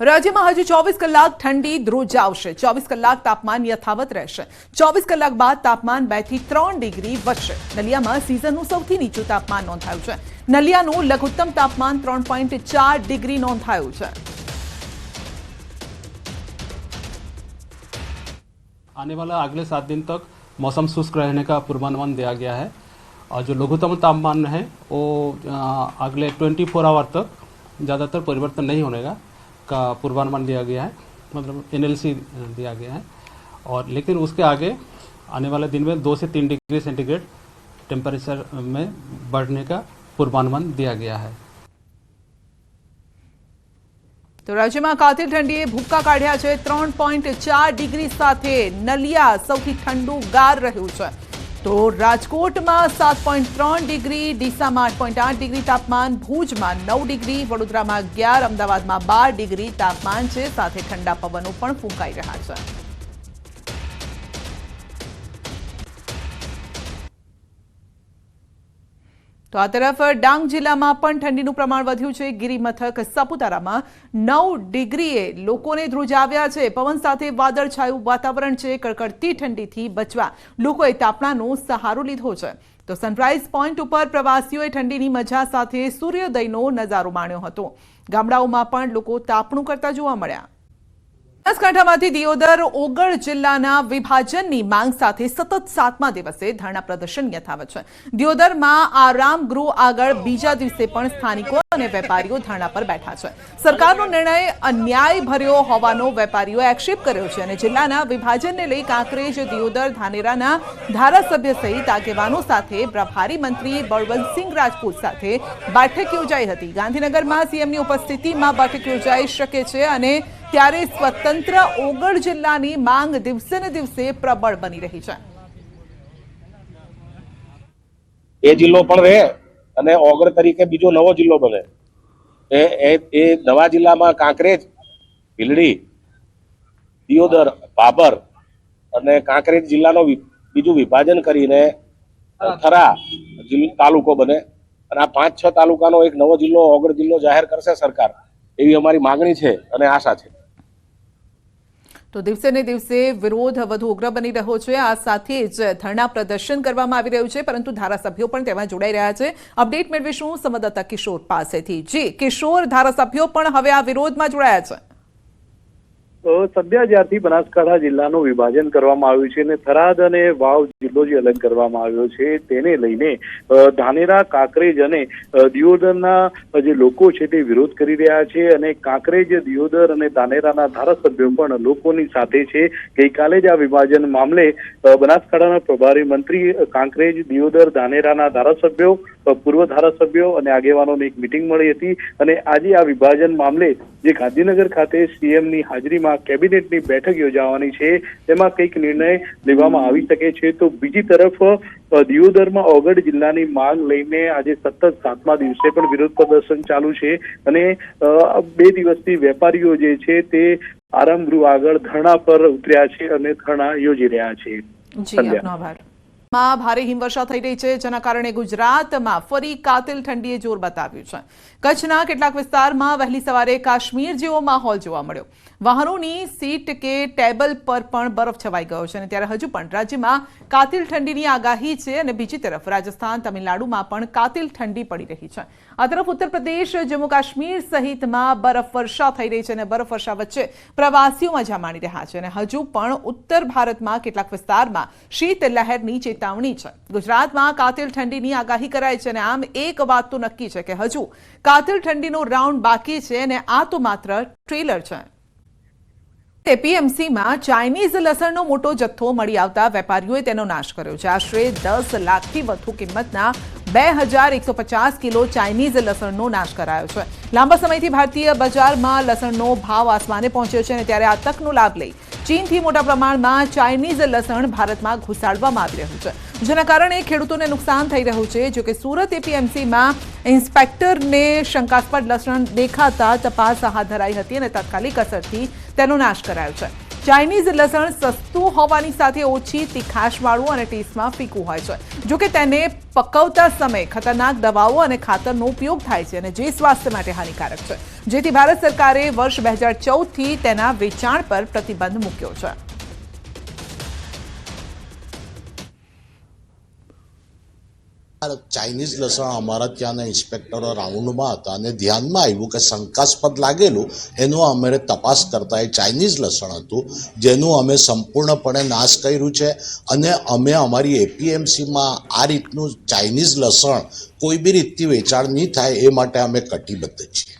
રાજ્યમાં હજુ ચોવીસ કલાક ઠંડી ધ્રુજાવશે ચોવીસ કલાક તાપમાન યથાવત રહેશે ચોવીસ કલાક બાદ તાપમાન બે થી ત્રણ ડિગ્રી વધશે નલિયામાં સિઝનનું સૌથી નીચું તાપમાન નોંધાયું છે નલિયાનું લઘુત્તમ તાપમાન ત્રણ પોઈન્ટ ચાર ડિગ્રી નોંધાયું છે आने वाला अगले सात दिन तक मौसम शुष्क रहने का पूर्वानुमान दिया गया है और जो लघुत्तम तापमान है वो अ, अगले 24 फोर आवर तक ज़्यादातर परिवर्तन नहीं होने का का पूर्वानुमान दिया गया है मतलब एनएलसी दिया गया है और लेकिन उसके आगे आने वाले दिन में दो से तीन डिग्री सेंटीग्रेड टेम्परेचर में बढ़ने का पूर्वानुमान दिया गया है તો રાજ્યમાં કાતિલ ઠંડીએ ભૂક્કા કાઢ્યા છે ત્રણ પોઈન્ટ ચાર ડિગ્રી સાથે નલિયા સૌથી ઠંડુ ગાર રહ્યું છે તો રાજકોટમાં સાત પોઈન્ટ ત્રણ ડિગ્રી, ડીસામાં આઠ પોઈન્ટ આઠ ડિગ્રી તાપમાન, ભુજમાં નવ ડિગ્રી, વડોદરામાં અગિયાર, અમદાવાદમાં બાર ડિગ્રી તાપમાન છે. સાથે ઠંડા પવનો પણ ફૂંકાઈ રહ્યા છે. તો આ તરફ ડાંગ જિલ્લામાં પણ ઠંડીનું પ્રમાણ વધ્યું છે. ગિરિમથક, સાપુતારામાં નવ ડિગ્રીએ લોકોને ધ્રુજાવ્યા છે. પવન સાથે વાદળછાયું વાતાવરણ છે. કડકડતી ઠંડીથી બચવા લોકોએ તાપણાનો સહારો લીધો છે. તો સનરાઇઝ પોઈન્ટ ઉપર પ્રવાસીઓએ ઠંડીની મજા સાથે સૂર્યોદયનો નજારો માણ્યો હતો. ગામડાઓમાં પણ લોકો તાપણું કરતા જોવા મળ્યા. બનાસકાંઠામાંથી દિયોદર ઓગળ જિલ્લાના વિભાજનની માંગ સાથે સતત સાતમા દિવસે ધરણા પ્રદર્શન યથાવત છે. દિયોદરમાં આરામ ગૃહ આગળ બીજા દિવસે પણ સ્થાનિકો અને વેપારીઓ ધરણા પર બેઠા છે. સરકારનો નિર્ણય અન્યાય ભર્યો હોવાનો વેપારીઓએ આક્ષેપ કર્યો છે અને જિલ્લાના વિભાજનને લઈ કાંકરેજ, દિયોદર, ધાનેરાના ધારાસભ્ય સહિત આગેવાનો સાથે પ્રભારી મંત્રી બળવંતસિંહ રાજપૂત સાથે બેઠક યોજાઈ હતી. ગાંધીનગરમાં સીએમની ઉપસ્થિતિમાં બેઠક યોજાઈ શકે છે અને ત્યારે સ્વતંત્ર ઓગળ જિલ્લાની માંગ દિવસે ને દિવસે પ્રબળ બની રહી છે. એ જિલ્લો પણ રહે અને ઓગળ તરીકે બીજો નવો જિલ્લો બને. એ એ નવા જિલ્લામાં કાંકરેજ, ભીલડી, દિયોદર, બાબર અને કાંકરેજ જિલ્લાનો બીજું વિભાજન કરીને થરા તાલુકો બને. અને આ પાંચ, છ તાલુકાનો એક નવો જિલ્લો ઓગળ જિલ્લો જાહેર કરશે સરકાર. એવી અમારી માગણી છે અને આશા છે. તો દિવસે ને દિવસે વિરોધ વધુ ઉગ્ર બની રહ્યો છે. આ સાથે જ ધરણા પ્રદર્શન કરવામાં આવી રહ્યું છે, પરંતુ ધારાસભ્યો પણ તેમાં જોડાઈ રહ્યા છે. અપડેટ મેળવીશું સંવાદદાતા કિશોર પાસેથી. જી, કિશોર, ધારાસભ્યો પણ હવે આ વિરોધમાં જોડાયા છે. સદ્ય બનાસકાંઠા જિલ્લાનું વિભાજન કરવામાં આવ્યું છે અને થરાદ અને વાવ જિલ્લો જે અલગ કરવામાં આવ્યો છે તેને લઈને ધાનેરા, કાંકરેજ અને દિયોદરના જે લોકો છે તે વિરોધ કરી રહ્યા છે અને કાંકરેજ, દિયોદર અને ધાનેરાના ધારાસભ્યો પણ લોકોની સાથે છે. ગઈકાલે જ આ વિભાજન મામલે બનાસકાંઠાના પ્રભારી મંત્રી કાંકરેજ, દિયોદર, ધાનેરાના ધારાસભ્યો પૂર્વ ધારાસભ્યો અને આગેવાનોની એક મિટિંગ મળી હતી અને આજે આ વિભાજન મામલે જે ગાંધીનગર ખાતે સીએમની હાજરીમાં કેબિનેટની બેઠક યોજાવાની છે તેમાં કંઈક નિર્ણય લેવામાં આવી શકે છે. તો બીજી તરફ દિયોદરમાં ઓગઢ જિલ્લાની માંગ લઈને આજે સતત સાતમા દિવસે પણ વિરોધ પ્રદર્શન ચાલુ છે અને બે દિવસથી વેપારીઓ જે છે તે આરામ ગૃહ આગળ ધરણા પર ઉતર્યા છે અને ધરણા યોજી રહ્યા છે. જી. આપનો આભાર. માં ભારે હિમવર્ષા થઈ રહી છે, જેના કારણે ગુજરાતમાં ફરી કાતિલ ઠંડીએ જોર બતાવ્યું છે. કચ્છના કેટલાક વિસ્તારમાં વહેલી સવારે કાશ્મીર જેવો માહોલ જોવા મળ્યો. વાહનોની સીટ કે ટેબલ પર પણ બરફ છવાઈ ગયો છે અને ત્યારે હજુ પણ રાજ્યમાં કાતિલ ઠંડીની આગાહી છે અને બીજી તરફ રાજસ્થાન, તમિલનાડુમાં પણ કાતિલ ઠંડી પડી રહી છે. આ તરફ ઉત્તર પ્રદેશ, જમ્મુ કાશ્મીર સહિતમાં બરફવર્ષા થઈ રહી છે અને બરફ વર્ષા વચ્ચે પ્રવાસીઓ મજા માણી રહ્યા છે. અને હજુ પણ ઉત્તર ભારતમાં કેટલાક વિસ્તારમાં શીત લહેરની ચેતવણી છે. ગુજરાતમાં કાતિલ ઠંડીની આગાહી કરાઈ છે અને આમ એક વાત તો નક્કી છે કે હજુ કાતિલ ઠંડીનો રાઉન્ડ બાકી છે અને આ તો માત્ર ટ્રેલર છે. એપીએમસીમાં ચાઇનીઝ લસણનો મોટો જથ્થો મળી આવતા વેપારીઓએ તેનો નાશ કર્યો છે. આશરે દસ લાખથી વધુ કિંમતના બે હજાર એકસો પચાસ કિલો ચાઇનીઝ લસણનો નાશ કરાયો છે. લાંબા સમયથી ભારતીય બજારમાં લસણનો ભાવ આસમાને પહોંચ્યો છે અને ત્યારે આ તકનો લાભ લઈ ચીનથી મોટા પ્રમાણમાં ચાઇનીઝ લસણ ભારતમાં ઘુસાડવામાં આવી રહ્યું છે. જેના કારણે ખેડૂતોને નુકસાન થઈ રહ્યું છે. જોકે સુરત એપીએમસીમાં ઇન્સ્પેક્ટરને શંકાસ્પદ લસણ દેખાતા તપાસ હાથ ધરાઈ હતી અને તાત્કાલિક અસરથી તેનો નાશ કરાયો છે. ચાઇનીઝ લસણ સસ્તું હોવાની સાથે ઓછી તીખાશવાળું અને ટેસ્ટમાં ફીકું હોય છે. જો કે તેને પકવતા સમયે ખતરનાક દવાઓ અને ખાતરનો ઉપયોગ થાય છે અને જે સ્વાસ્થ્ય માટે હાનિકારક છે. જેથી ભારત સરકારે વર્ષ બે હજાર ચૌદથી તેના વેચાણ પર પ્રતિબંધ મૂક્યો છે. ચાઇનીઝ લસણ અમારા ત્યાંના ઇન્સ્પેક્ટરો રાઉન્ડમાં હતા અને ધ્યાનમાં આવ્યું કે શંકાસ્પદ લાગેલું એનું અમે તપાસ કરતા એ ચાઇનીઝ લસણ હતું, જેનું અમે સંપૂર્ણપણે નાશ કર્યું છે અને અમે અમારી એપીએમસીમાં આ રીતનું ચાઇનીઝ લસણ કોઈ બી રીતથી વેચાણ નહીં થાય એ માટે અમે કટિબદ્ધ છીએ.